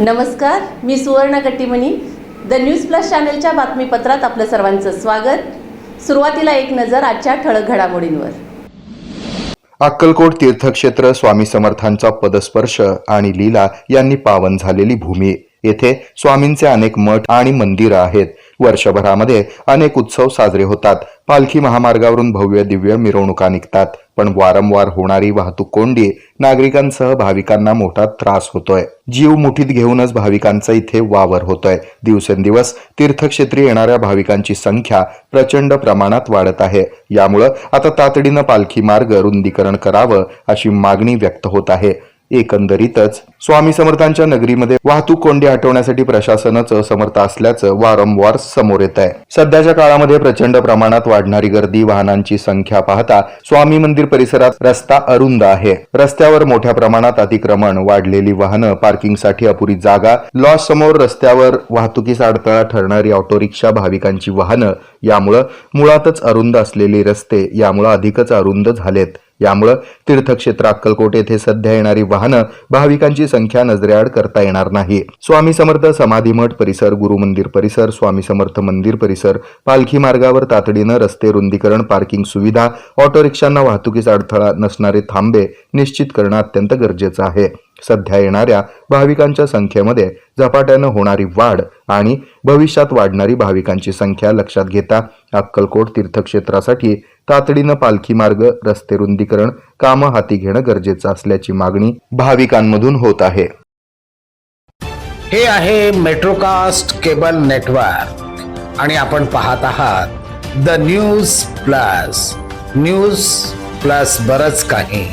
नमस्कार मी Suvarna Kattimani. The news plus चॅनलच्या बातमीपत्रात आपलं सर्वांचं स्वागत. सुरुवातीला एक नजर आजच्या ठळक घडामोडींवर. अक्कलकोट तीर्थक्षेत्र स्वामी समर्थांचा पदस्पर्श आणि लीला यांनी पावन झालेली भूमी. येथे स्वामींचे अनेक मठ आणि मंदिरं आहेत. वर्षभरामध्ये अनेक उत्सव साजरे होतात. पालखी महामार्गावरून भव्य दिव्य मिरवणुका निघतात. पण वारंवार होणारी वाहतूक कोंडी नागरिकांसह भाविकांना मोठा त्रास होतोय. जीव मुठीत घेऊनच भाविकांचा इथे वावर होतोय. दिवसेंदिवस तीर्थक्षेत्री येणाऱ्या भाविकांची संख्या प्रचंड प्रमाणात वाढत आहे. यामुळं आता तातडीनं पालखी मार्ग रुंदीकरण करावं अशी मागणी व्यक्त होत आहे. एकंदरीतच. स्वामी समर्थांच्या नगरीमध्ये वाहतूक कोंडी हटवण्यासाठी प्रशासनच समर्थ असल्याचं वारंवार समोर येत आहे सध्याच्या काळामध्ये प्रचंड प्रमाणात वाढणारी गर्दी वाहनांची संख्या पाहता स्वामी मंदिर परिसरात रस्ता अरुंद आहे. रस्त्यावर मोठ्या प्रमाणात अतिक्रमण वाढलेली वाहनं पार्किंगसाठी अपुरी जागा लॉज समोर रस्त्यावर वाहतुकीस अडथळा ठरणारी ऑटो रिक्षा भाविकांची वाहनं यामुळं मुळातच अरुंद असलेले रस्ते यामुळं अधिकच अरुंद झालेत. यामुळं तीर्थक्षेत्र अक्कलकोट येथे सध्या येणारी वाहनं भाविकांची संख्या नजरेआड करता येणार नाही. स्वामी समर्थ समाधी मठ परिसर गुरु मंदिर परिसर स्वामी समर्थ मंदिर परिसर पालखी मार्गावर तातडीनं रस्ते रुंदीकरण पार्किंग सुविधा ऑटो रिक्षांना वाहतुकीचा अडथळा नसणारे थांबे निश्चित करणं अत्यंत गरजेचं आहे. सध्या येणाऱ्या भाविकांच्या संख्येमध्ये झपाट्यानं होणारी वाढ आणि भविष्यात वाढणारी भाविकांची संख्या लक्षात घेता अक्कलकोट तीर्थक्षेत्रासाठी तातडीनं पालखी मार्ग रस्ते रुंदीकरण कामं हाती घेणं गरजेचं असल्याची मागणी भाविकांमधून होत आहे. हे आहे मेट्रोकास्ट केबल नेटवर्क आणि आपण पाहत आहात the news plus. News plus बरच काही.